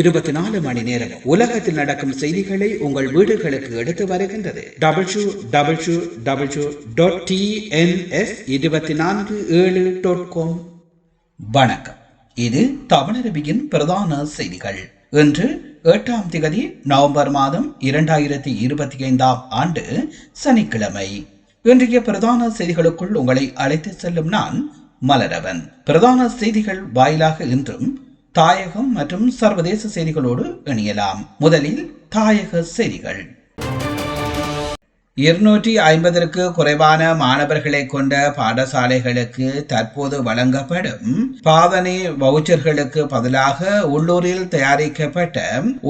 இருபத்தி நாலு மணி நேரம் உலகத்தில் நடக்கும் செய்திகளை உங்கள் வீடுகளுக்கு எடுத்து வருகின்றது. Double u double dot TNS இருபத்தி நான்கு ஏழு டாட் காம் வணக்கம். இது தமிழரபியின் பிரதான செய்திகள். இன்று எட்டாம் திகதி நவம்பர் மாதம் இரண்டாயிரத்தி இருபத்தி ஐந்தாம் ஆண்டு சனிக்கிழமை. இன்றைய பிரதான செய்திகளுக்குள் உங்களை அழைத்து செல்லும் நான் மலரவன். பிரதான செய்திகள் வாயிலாக இன்றும் தாயகம் மற்றும் சர்வதேச செய்திகளோடு இணையலாம். முதலில் தாயக செய்திகள். இருநூற்றி ஐம்பதற்கு குறைவான மாணவர்களை கொண்ட பாடசாலைகளுக்கு தற்போது வழங்கப்படும் பாதனை வவுச்சர்களுக்கு பதிலாக உள்ளூரில் தயாரிக்கப்பட்ட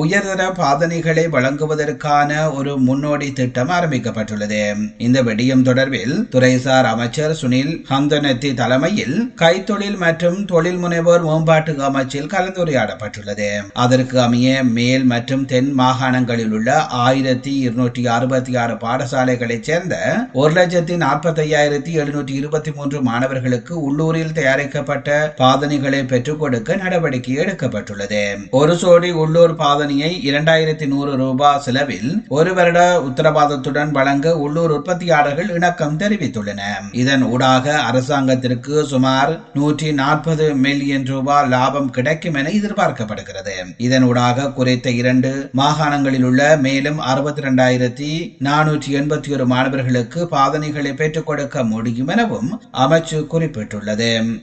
உயர்தர பாதனைகளை வழங்குவதற்கான ஒரு முன்னோடி திட்டம் ஆரம்பிக்கப்பட்டுள்ளது. இந்த விடயம் தொடர்பில் துறைசார் அமைச்சர் சுனில் ஹந்தனத்தி தலைமையில் கைத்தொழில் மற்றும் தொழில் முனைவோர் மேம்பாட்டு அமைச்சில் கலந்துரையாடப்பட்டுள்ளது. அதற்கு அமைய மேல் மற்றும் தென் மாகாணங்களில் உள்ள ஆயிரத்தி இருநூற்றி அறுபத்தி ஆறு பாடசாலை பாடசாலைகளைச் சேர்ந்த ஒரு லட்சத்தி நாற்பத்தி ஐயாயிரத்தி எழுநூற்றி இருபத்தி மூன்று மாணவர்களுக்கு உள்ளூரில் தயாரிக்கப்பட்ட பாதனைகளை பெற்றுக் கொடுக்க நடவடிக்கை எடுக்கப்பட்டுள்ளது. ஒரு சோடி உள்ளூர் பாதனையை இரண்டாயிரத்தி நூறு ரூபாய் செலவில் ஒரு வருட உத்தரவாதத்துடன் வழங்க உள்ளூர் உற்பத்தியாளர்கள் இணக்கம் தெரிவித்துள்ளனர் இதன் ஊடாக அரசாங்கத்திற்கு சுமார் நூற்றி நாற்பது மில்லியன் ரூபாய் லாபம் கிடைக்கும் என எதிர்பார்க்கப்படுகிறது. இதன் ஊடாக குறித்த இரண்டு மாகாணங்களில் உள்ள மேலும் அறுபத்தி இரண்டாயிரத்தி நானூற்றி எண்பத்தி ஒரு மாணவர்களுக்கு பாதனைகளை பெற்றுக் கொடுக்க முடியும் எனவும் அமைச்சு குறிப்பிட்டுள்ளது.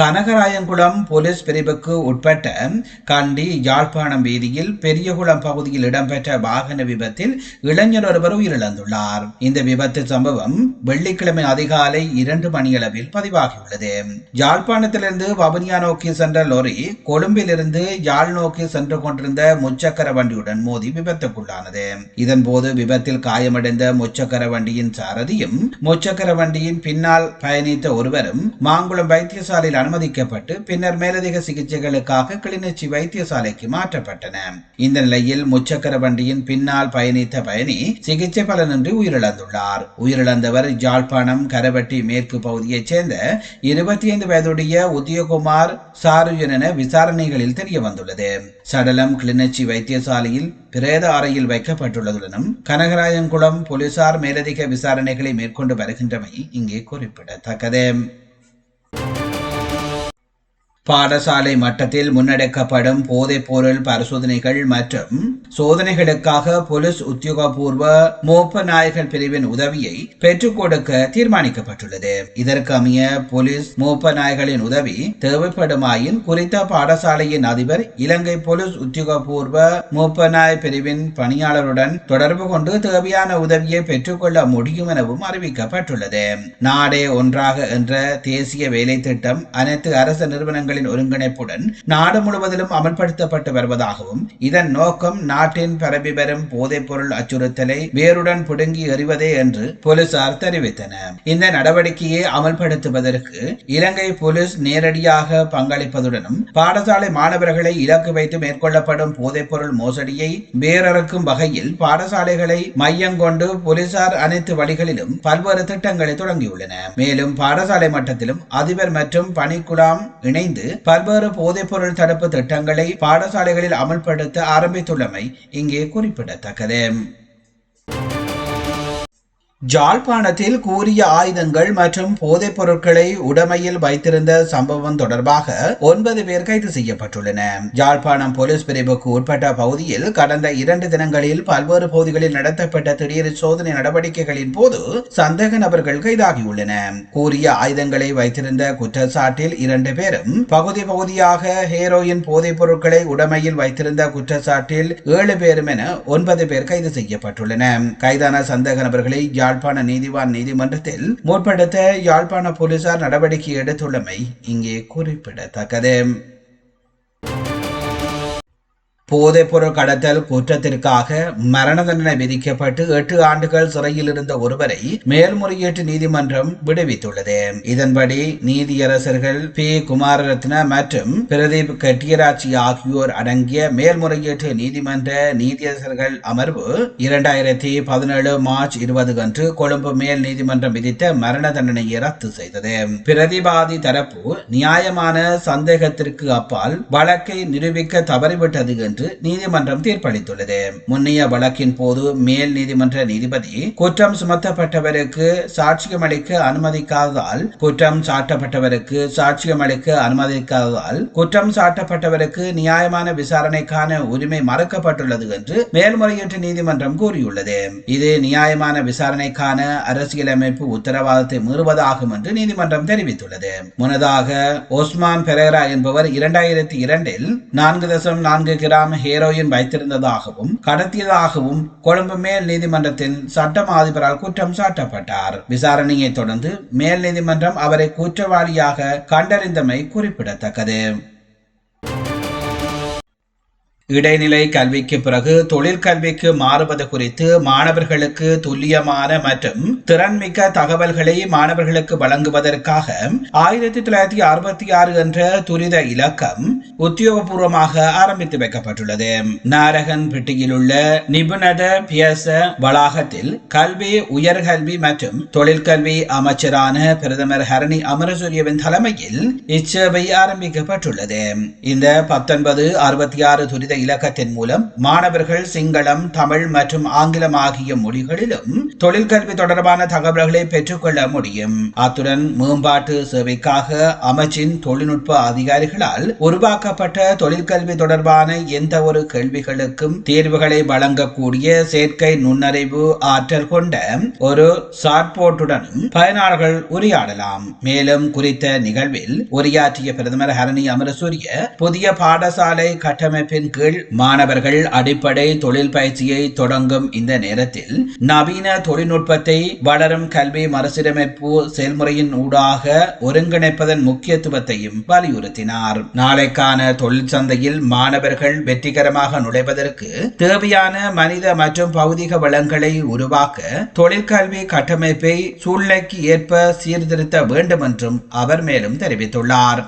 கனகராயங்குளம் போலீஸ் பிரிவுக்கு உட்பட்ட கண்டி யாழ்ப்பாணம் வீதியில் பெரியகுளம் பகுதியில் இடம்பெற்ற வாகன விபத்தில் இளைஞர் ஒருவர் உயிரிழந்துள்ளார். இந்த விபத்து சம்பவம் வெள்ளிக்கிழமை அதிகாலை இரண்டு மணியளவில் பதிவாகியுள்ளது. யாழ்ப்பாணத்திலிருந்து வவுனியா நோக்கி சென்ற லொரி கொழும்பிலிருந்து யாழ் நோக்கி சென்று கொண்டிருந்த முச்சக்கர வண்டியுடன் மோதி விபத்துக்குள்ளானது. இதன்போது விபத்தில் காயமடைந்த முச்சக்கர வண்டியின் சாரதியும் முச்சக்கர வண்டியின் பின்னால் பயணித்த ஒருவரும் மாங்குளம் வைத்தியசாலையில் அனுமதிக்கப்பட்டு பின்னர் மேலதிக சிகிச்சைகளுக்காக கிளிநொச்சி வைத்தியசாலைக்கு மாற்றப்பட்டன. இந்த நிலையில் முச்சக்கர வண்டியின் பின்னால் பயணித்த பயணி சிகிச்சை பலனின்றி உயிரிழந்துள்ளார். உயிரிழந்தவர் ஜாழ்ப்பாணம் கரவட்டி மேற்கு பகுதியைச் சேர்ந்த இருபத்தி ஐந்து வயதுடைய உதயகுமார் சாருஜன் என விசாரணைகளில் தெரிய வந்துள்ளது சடலம் கிளிநொச்சி வைத்தியசாலையில் பிரேத அறையில் வைக்கப்பட்டுள்ளதுடனும் கனகராயன்குளம் போலீசார் மேலதிக விசாரணைகளை மேற்கொண்டு வருகின்றமை இங்கே குறிப்பிடத்தக்கது. பாடசாலை மட்டத்தில் முன்னெடுக்கப்படும் போதைப் பொருள் பரிசோதனைகள் மற்றும் சோதனைகளுக்காக போலீஸ் உத்தியோகபூர்வ மோப்ப நாயகர் பிரிவின் உதவியை பெற்றுக் கொடுக்க தீர்மானிக்கப்பட்டுள்ளது. இதற்கு அமைய போலீஸ் மோப்ப நாயகளின் உதவி தேவைப்படுமாயின் குறித்த பாடசாலையின் அதிபர் இலங்கை போலீஸ் உத்தியோகபூர்வ மோப்பநாய் பிரிவின் பணியாளருடன் தொடர்பு கொண்டு தேவையான உதவியை பெற்றுக்கொள்ள முடியும் எனவும் அறிவிக்கப்பட்டுள்ளது. நாடே ஒன்றாக என்ற தேசிய வேலை திட்டம் அனைத்து அரசு நிறுவனங்களின் அமைப்புகளின் ஒருங்கிணைப்புடன் நாடு முழுவதிலும் அமல்படுத்தப்பட்டு வருவதாகவும் இதன் நோக்கம் நாட்டின் பரவி வரும் போதைப் பொருள் அச்சுறுத்தலை வேருடன் புடுங்கி எறிவதே என்று போலீசார் தெரிவித்தனர். இந்த நடவடிக்கையை அமல்படுத்துவதற்கு இலங்கை போலீஸ் நேரடியாக பங்களிப்பதுடனும் பாடசாலை மாணவர்களை இலக்கு வைத்து மேற்கொள்ளப்படும் போதைப் பொருள் மோசடியை வேரறுக்கும் வகையில் பாடசாலைகளை மையம் கொண்டு போலீசார் அனைத்து வழிகளிலும் பல்வேறு திட்டங்களை தொடங்கியுள்ளன மேலும் பாடசாலை மட்டத்திலும் அதிபர் மற்றும் பணிக்குழாம் இணைந்து பல்வேறு போதைப்பொருள் தடுப்பு திட்டங்களை பாடசாலைகளில் அமல்படுத்த ஆரம்பித்துள்ளமை இங்கே குறிப்பிடத்தக்கது. ஜாழ்ப்பாணத்தில் கூறிய ஆயுதங்கள் மற்றும் போதைப் பொருட்களை உடமையில் வைத்திருந்த சம்பவம் தொடர்பாக ஒன்பது பேர் கைது செய்யப்பட்டுள்ளன. ஜாழ்ப்பாணம் போலீஸ் பிரிவுக்கு உட்பட்ட பகுதியில் கடந்த இரண்டு தினங்களில் பல்வேறு பகுதிகளில் நடத்தப்பட்ட திடீர் சோதனை நடவடிக்கைகளின் போது சந்தேக நபர்கள் கைதாகியுள்ளன. கூறிய ஆயுதங்களை வைத்திருந்த குற்றச்சாட்டில் இரண்டு பேரும் பகுதி பகுதியாக ஹேரோயின் போதைப் பொருட்களை உடமையில் வைத்திருந்த குற்றச்சாட்டில் ஏழு பேரும் என ஒன்பது பேர் கைது செய்யப்பட்டுள்ளன. கைதான சந்தேக நபர்களை யாழ்ப்பாண நீதிவான் நீதிமன்றத்தில் முற்படுத்த யாழ்ப்பாண போலீசார் நடவடிக்கை எடுத்துள்ளமை இங்கே குறிப்பிடத்தக்கது. போதைப்பொருள் கடத்தல் குற்றத்திற்காக மரண தண்டனை விதிக்கப்பட்டு எட்டு ஆண்டுகள் சிறையில் இருந்த ஒருவரை மேல்முறையீட்டு நீதிமன்றம் விடுவித்துள்ளது. இதன்படி நீதியரசர்கள் பி. குமாரரத்ன மற்றும் பிரதீப் கட்டியராட்சி ஆகியோர் அடங்கிய மேல்முறையீட்டு நீதிமன்ற நீதியரசர்கள் அமர்வு இரண்டாயிரத்தி பதினேழு மார்ச் இருபது அன்று கொழும்பு மேல் நீதிமன்றம் விதித்த மரண தண்டனையை ரத்து செய்தது. பிரதிவாதி தரப்பு நியாயமான சந்தேகத்திற்கு அப்பால் வழக்கை நிரூபிக்க தவறிவிட்டது என்று என்று நீதிமன்றம் தீர்ப்பளித்துள்ளது. முன்னைய வழக்கின் போது மேல் நீதிமன்ற நீதிபதி குற்றம் சுமத்தப்பட்டவருக்கு சாட்சியம் அளிக்க அனுமதிக்காததால் குற்றம் சாட்டப்பட்டவருக்கு சாட்சியம் அளிக்க அனுமதிக்காததால் குற்றம் சாட்டப்பட்டவருக்கு நியாயமான விசாரணைக்கான உரிமை மறுக்கப்பட்டுள்ளது என்று மேல்முறையீட்டு நீதிமன்றம் கூறியுள்ளது. இது நியாயமான விசாரணைக்கான அரசியலமைப்பு உத்தரவாதத்தை மீறுவதாகும் என்று நீதிமன்றம் தெரிவித்துள்ளது. முன்னதாக ஒஸ்மான் பெரேரா என்பவர் இரண்டாயிரத்தி இரண்டில் நான்கு தசம் நான்கு கிராம் கிராம் ஹேரோயின் வைத்திருந்ததாகவும் கடத்தியதாகவும் கொழும்பு மேல் நீதிமன்றத்தில் சட்டம் அதிபரால் குற்றம் சாட்டப்பட்டார். விசாரணையை தொடர்ந்து மேல் நீதிமன்றம் அவரை குற்றவாளியாக கண்டறிந்தமை குறிப்பிடத்தக்கது. இடைநிலை கல்விக்கு பிறகு தொழிற்கல்விக்கு மாறுவது குறித்து மாணவர்களுக்கு துல்லியமான மற்றும் திறன்மிக்க தகவல்களை மாணவர்களுக்கு வழங்குவதற்காக ஆயிரத்தி தொள்ளாயிரத்தி அறுபத்தி ஆறு என்ற துரித இலக்கம் உத்தியோகபூர்வமாக ஆரம்பித்து வைக்கப்பட்டுள்ளது. நாரகன் பெட்டியில் உள்ள நிபுணத பியச வளாகத்தில் கல்வி உயர்கல்வி மற்றும் தொழிற்கல்வி அமைச்சரான பிரதமர் ஹரணி அமரசூரியவின் தலைமையில் இச்சேவை ஆரம்பிக்கப்பட்டுள்ளது. இந்த பத்தொன்பது அறுபத்தி ஆறு துரித இலக்கத்தின் மூலம் மாணவர்கள் சிங்களம் தமிழ் மற்றும் ஆங்கிலம் ஆகிய மொழிகளிலும் தொழிற்கல்வி தொடர்பான தகவல்களை பெற்றுக்கொள்ள முடியும். அத்துடன் மேம்பாட்டு சேவைக்காக அமைச்சின் தொழில்நுட்ப அதிகாரிகளால் உருவாக்கப்பட்ட தொழிற்கல்வி தொடர்பான எந்த ஒரு கேள்விகளுக்கும் தீர்வுகளை வழங்கக்கூடிய செயற்கை நுண்ணறிவு ஆற்றல் கொண்ட ஒரு சாட்போர்ட்டுடனும் பயனாளர்கள் உரையாடலாம். மேலும் குறித்த நிகழ்வில் உரையாற்றிய பிரதமர் ஹரணி அமரசூரிய புதிய பாடசாலை கட்டமைப்பின் கீழ் கீழ் மாணவர்கள் அடிப்படை தொழில் பயிற்சியை தொடங்கும் இந்த நேரத்தில் நவீன தொழில்நுட்பத்தை வளரும் கல்வி மறுசீரமைப்பு செயல்முறையின் ஊடாக ஒருங்கிணைப்பதன் முக்கியத்துவத்தையும் வலியுறுத்தினார். நாளைக்கான தொழிற்சந்தையில் மாணவர்கள் வெற்றிகரமாக நுழைவதற்கு தேவையான மனித மற்றும் பௌதிக வளங்களை உருவாக்க தொழிற்கல்வி கட்டமைப்பை சூழ்நிலைக்கு ஏற்ப சீர்திருத்த வேண்டும் என்றும் அவர் மேலும் தெரிவித்துள்ளார்.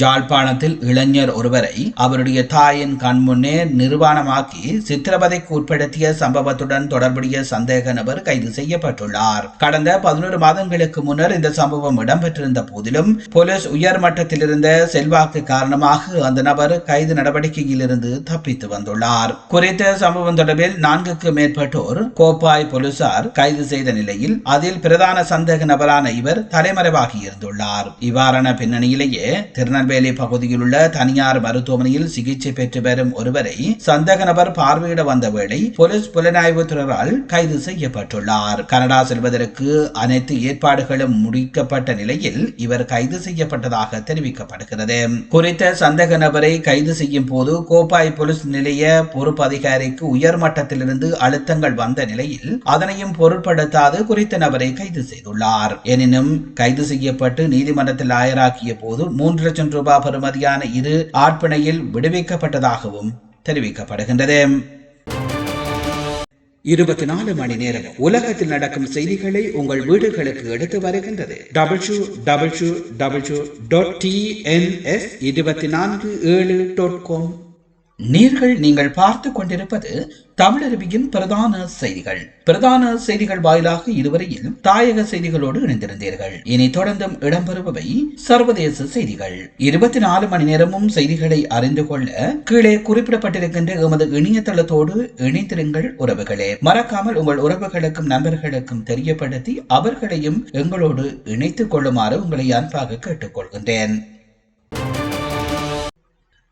ஜாழ்ப்பாணத்தில் இளைஞர் ஒருவரை அவருடைய தாயின் கண்முன்னே நிர்வாணமாக்கி சித்திரவதைக்கு உட்படுத்திய சம்பவத்துடன் தொடர்புடைய சந்தேக நபர் கைது செய்யப்பட்டுள்ளார். கடந்த பதினோரு மாதங்களுக்கு முன்னர் இந்த சம்பவம் இடம்பெற்றிருந்த போதிலும் போலீஸ் உயர் இருந்த செல்வாக்கு காரணமாக அந்த நபர் கைது நடவடிக்கையில் இருந்து தப்பித்து வந்துள்ளார். குறித்த சம்பவம் தொடர்பில் நான்குக்கு மேற்பட்டோர் கோப்பாய் போலீசார் கைது செய்த நிலையில் அதில் பிரதான சந்தேக நபரான இவர் தலைமறைவாகி இருந்துள்ளார். இவ்வாறான பின்னணியிலேயே திருநெல்வேலி திருநெல்வேலி பகுதியில் உள்ள தனியார் மருத்துவமனையில் சிகிச்சை பெற்று வரும் ஒருவரை சந்தக நபர் பார்வையிட வந்த வேளை போலீஸ் புலனாய்வு துறையால் கைது செய்யப்பட்டுள்ளார். கனடா செல்வதற்கு அனைத்து ஏற்பாடுகளும் முடிக்கப்பட்ட நிலையில் இவர் கைது செய்யப்பட்டதாக தெரிவிக்கப்படுகிறது. குறித்த சந்தக நபரை கைது செய்யும் போது கோப்பாய் போலீஸ் நிலைய பொறுப்பு அதிகாரிக்கு உயர் மட்டத்திலிருந்து அழுத்தங்கள் வந்த நிலையில் அதனையும் பொருட்படுத்தாது குறித்த நபரை கைது செய்துள்ளார். எனினும் கைது செய்யப்பட்டு நீதிமன்றத்தில் ஆயராக்கிய போது மூன்று லட்சம் ரூபாய் பெறுமதியான இரு ஆட்பிணையில் விடுவிக்கப்பட்டதாகவும் தெரிவிக்கப்படுகின்றது. இருபத்தி நாலு மணி நேரம் உலகத்தில் நடக்கும் செய்திகளை உங்கள் வீடுகளுக்கு எடுத்து வருகின்றது. W W W dot DNS இருபத்தி நான்கு ஏழு டாட் காம் நீர்கள் நீங்கள் பார்த்து கொண்டிருப்பது தமிழருவியின் பிரதான செய்திகள். பிரதான செய்திகள் வாயிலாக இதுவரையில் தாயக செய்திகளோடு இணைந்திருந்தீர்கள். இனி தொடர்ந்தும் இடம்பெறுபவை சர்வதேச செய்திகள். இருபத்தி நாலு மணி நேரமும் செய்திகளை அறிந்து கொள்ள கீழே குறிப்பிடப்பட்டிருக்கின்ற எமது இணையதளத்தோடு இணைந்திருங்கள் உறவுகளே. மறக்காமல் உங்கள் உறவுகளுக்கும் நண்பர்களுக்கும் தெரியப்படுத்தி அவர்களையும் எங்களோடு இணைத்துக் கொள்ளுமாறு உங்களை அன்பாக கேட்டுக்கொள்கின்றேன்.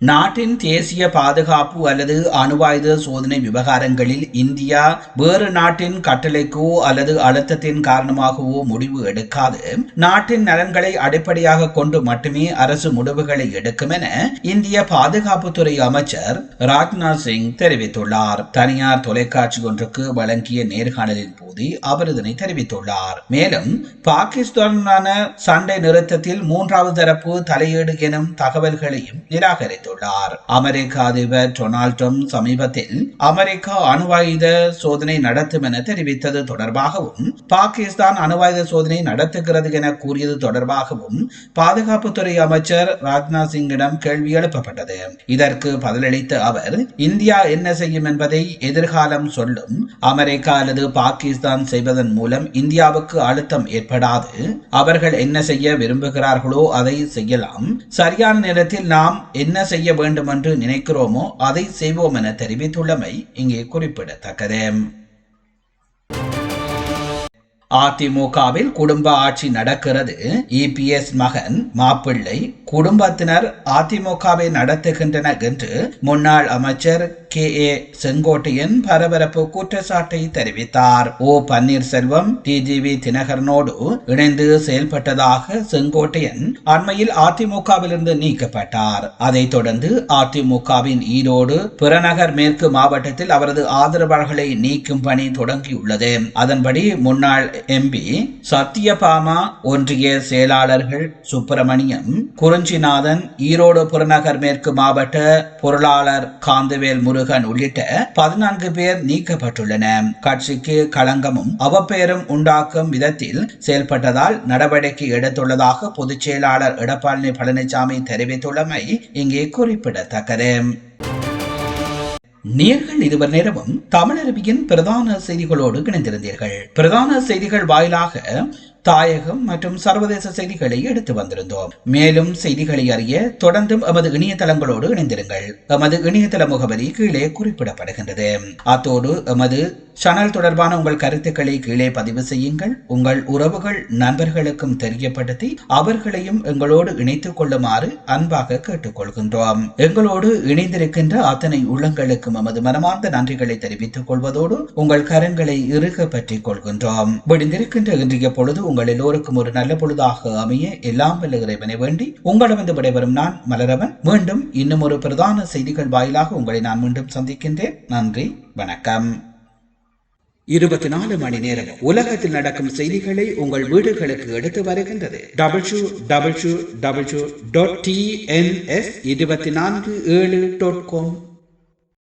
நாட்டின் தேசிய பாதுகாப்பு அல்லது அணுவாயுத சோதனை விவகாரங்களில் இந்தியா வேறு நாட்டின் கட்டளைக்கோ அல்லது அழுத்தத்தின் காரணமாகவோ முடிவு எடுக்காது. நாட்டின் நலன்களை அடிப்படையாக கொண்டு மட்டுமே அரசு முடிவுகளை எடுக்கும் என இந்திய பாதுகாப்புத்துறை அமைச்சர் ராஜ்நாத் சிங் தெரிவித்துள்ளார். தனியார் தொலைக்காட்சி ஒன்றுக்கு வழங்கிய நேர்காணலின் போது அவர் இதனை தெரிவித்துள்ளார். மேலும் பாகிஸ்தானான சண்டை நிறுத்தத்தில் மூன்றாவது தரப்பு தலையீடு எனும் தகவல்களையும் நிராகரித்துள்ளார். அமெரிக்க அதிபர் டொனால்ட் ட்ரம்ப் சமீபத்தில் அமெரிக்கா அணுவாயுத சோதனை நடத்தும் என தெரிவித்தது தொடர்பாகவும் பாகிஸ்தான் அணுவாயுத சோதனை நடத்துகிறது என கூறியது தொடர்பாகவும் பாதுகாப்புத்துறை அமைச்சர் ராஜ்நாத் சிங்கிடம் கேள்வி எழுப்பப்பட்டது. இதற்கு பதிலளித்த அவர் இந்தியா என்ன செய்யும் என்பதை எதிர்காலம் சொல்லும். அமெரிக்கா அல்லது பாகிஸ்தான் செய்வதன் மூலம் இந்தியாவுக்கு அழுத்தம் ஏற்படாது. அவர்கள் என்ன செய்ய விரும்புகிறார்களோ அதை செய்யலாம். சரியான நேரத்தில் நாம் என்ன செய்ய வேண்டும் என்று நினைக்கிறோமோ அதை செய்வோம் என தெரிவித்துள்ளமை இங்கே குறிப்பிடத்தக்கது. அதிமுகவில் குடும்ப ஆட்சி நடக்கிறது. இபிஎஸ் மகன் மாப்பிள்ளை குடும்பத்தினர் அதிமுகவை நடத்துகின்றனர் என்று முன்னாள் அமைச்சர் கே. ஏ. செங்கோட்டையன் பரபரப்பு குற்றச்சாட்டை தெரிவித்தார். ஓ. பன்னீர்செல்வம் டிஜிவி தினகரனோடு இணைந்து செயல்பட்டதாக செங்கோட்டையன் அண்மையில் அதிமுகவிலிருந்து நீக்கப்பட்டார். அதைத் தொடர்ந்து அதிமுகவின் ஈரோடு புறநகர் மேற்கு மாவட்டத்தில் அவரது ஆதரவாளர்களை நீக்கும் பணி தொடங்கியுள்ளது. அதன்படி முன்னாள் எம்பி சத்யபாமா ஒன்றிய செயலாளர்கள் சுப்பிரமணியம் குறிஞ்சிநாதன் ஈரோடு புறநகர் மேற்கு மாவட்ட பொருளாளர் காந்தவேல் முருகன் உள்ளிட்ட பதினான்கு பேர் நீக்கப்பட்டுள்ளன கட்சிக்கு களங்கமும் அவப்பெயரும் உண்டாக்கும் விதத்தில் செயல்பட்டதால் நடவடிக்கை எடுத்துள்ளதாக பொதுச் செயலாளர் எடப்பாடி பழனிசாமி தெரிவித்துள்ளமை இங்கே குறிப்பிடத்தக்கது. நேர்கள் இதுவரை நேரமும் தமிழருவியின் பிரதான செய்திகளோடு இணைந்திருந்தீர்கள். பிரதான செய்திகள் வாயிலாக தாயகம் மற்றும் சர்வதேச செய்திகளை எடுத்து வந்திருந்தோம். மேலும் செய்திகளை அறிய தொடர்ந்தும் எமது இணையதளங்களோடு இணைந்திருங்கள். எமது இணையதள முகவரி கீழே குறிப்பிடப்படுகின்றது. அத்தோடு எமது சேனல் தொடர்பான உங்கள் கருத்துக்களை கீழே பதிவு செய்யுங்கள். உங்கள் உறவுகள் நண்பர்களுக்கும் தெரியப்படுத்தி அவர்களையும் எங்களோடு இணைத்துக் கொள்ளுமாறு அன்பாக கேட்டுக்கொள்கின்றோம். எங்களோடு இணைந்திருக்கின்ற அத்தனை உள்ளங்களுக்கும் எமது மனமார்ந்த நன்றிகளை தெரிவித்துக் கொள்வதோடு உங்கள் கரங்களை இறுக பற்றிக் கொள்கின்றோம். விடுந்திருக்கின்ற இன்றைய பொழுது உங்கள் எல்லோருக்கும் ஒரு நல்ல பொழுதாக அமைய எல்லாம் வல்ல இறைவனை வேண்டி உங்களிடமிருந்து விடைபெறும் நான் மலரவன். மீண்டும் இன்னும் ஒரு பிரதான செய்திகள் வாயிலாக உங்களை நான் மீண்டும் சந்திக்கின்றேன். நன்றி வணக்கம். இருபத்தி நாலு மணி நேரம் உலகத்தில் நடக்கும் செய்திகளை உங்கள் வீடுகளுக்கு எடுத்து வருகின்றது. W W W dot DNS இருபத்தி நான்கு ஏழு டாட் காம்